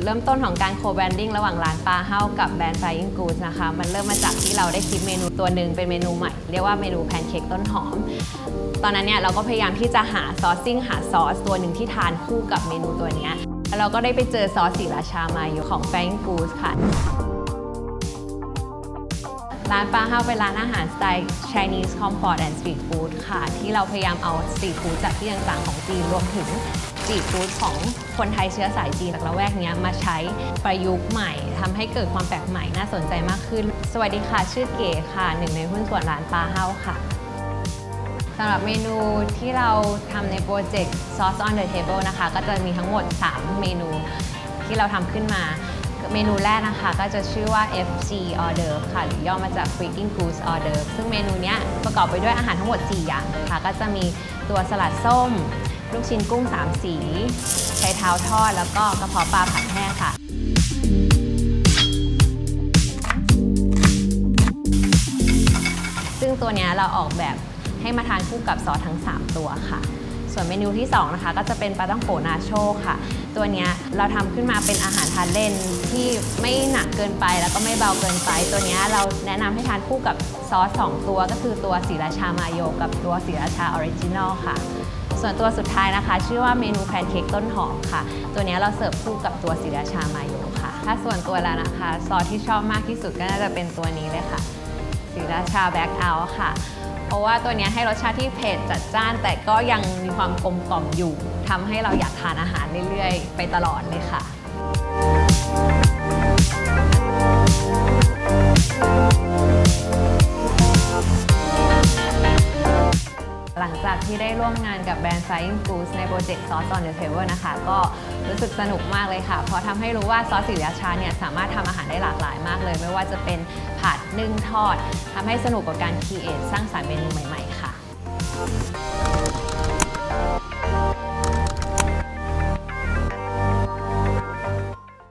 ดเริ่มต้นของการโคแบรนดิ้งระหว่างร้านปลาเฮากับแบรนด์ Flying Goose นะคะ มันเริ่มมาจากที่เราได้คิดเมนูตัวหนึ่งเป็นเมนูใหม่ เรียกว่าเมนูแพนเค้กต้นหอม ตอนนั้นเนี่ยเราก็พยายามที่จะหาซอสซิ่งหาซอสตัวหนึ่งที่ทานคู่กับเมนูตัวนี้เราก็ได้ไปเจอซอสสีราชามาอยู่ของ Flying Goose ค่ะ ร้านปลาเฮาเป็นร้านอาหารสไตล์ Chinese Comfort and Street Food ค่ะ ที่เราพยายามเอาสตรีทฟู้ดจากที่ต่างๆของจีนรวมถึงสตรีทฟู้ดของคนไทยเชื้อสายจีนจากละแวกนี้มาใช้ประยุกต์ใหม่ทำให้เกิดความแปลกใหม่น่าสนใจมากขึ้น สวัสดีค่ะ ชื่อเก๋ค่ะ หนึ่งในหุ้นส่วนร้านปลาเฮาค่ะสำหรับเมนูที่เราทำในโปรเจกต์ Sauce on the Table นะคะ ก็จะมีทั้งหมด 3 เมนูที่เราทำขึ้นมา เมนูแรกนะคะก็จะชื่อว่า FG Order ค่ะ หรือย่อมาจาก Freaking Goose Order ซึ่งเมนูนี้ประกอบไปด้วยอาหารทั้งหมด 4 อย่างค่ะ ก็จะมีตัวสลัดส้ม ลูกชิ้นกุ้ง 3 สีไชเท้าทอด แล้วก็กระเพาะปลาผัดแห้งค่ะซึ่งตัวนี้เราออกแบบให้มาทานคู่กับซอสทั้ง 3 ตัวค่ะ ส่วนเมนูที่ 2 นะคะ ก็จะเป็นปลาต้องโกนาโชค่ะ ตัวนี้เราทำขึ้นมาเป็นอาหารทานเล่นที่ไม่หนักเกินไปแล้วก็ไม่เบาเกินไป ตัวนี้เราแนะนำให้ทานคู่กับซอส 2 ตัวก็คือตัวสีราชามาโยกับตัวสีราชาออริจินอลค่ะ ส่วนตัวสุดท้ายนะคะ ชื่อว่าเมนูแพนเค้กต้นหอมค่ะ ตัวนี้เราเสิร์ฟคู่กับตัวสีราชามาโยค่ะ ถ้าส่วนตัวแล้วนะคะ ซอสที่ชอบมากที่สุดก็น่าจะเป็นตัวนี้เลยค่ะสีราชาแบ็กเอาค่ะ เพราะว่าตัวนี้ให้รสชาติที่เผ็ดจัดจ้าน แต่ก็ยังมีความกลมกล่อมอยู่ทำให้เราอยากทานอาหารเรื่อยๆ ไปตลอดเลยค่ะ ที่ได้ร่วมงานกับแบรนด์ Flying Foods ในโปรเจกต์ Sauce on the Table นะคะ ก็รู้สึกสนุกมากเลยค่ะ เพราะทำให้รู้ว่าซอสสีราชาเนี่ยสามารถทำอาหารได้หลากหลายมากเลย ไม่ว่าจะเป็นผัดนึ่งทอดทำให้สนุกกับการคีเอทสร้างสรรค์เมนูใหม่ ๆ ค่ะ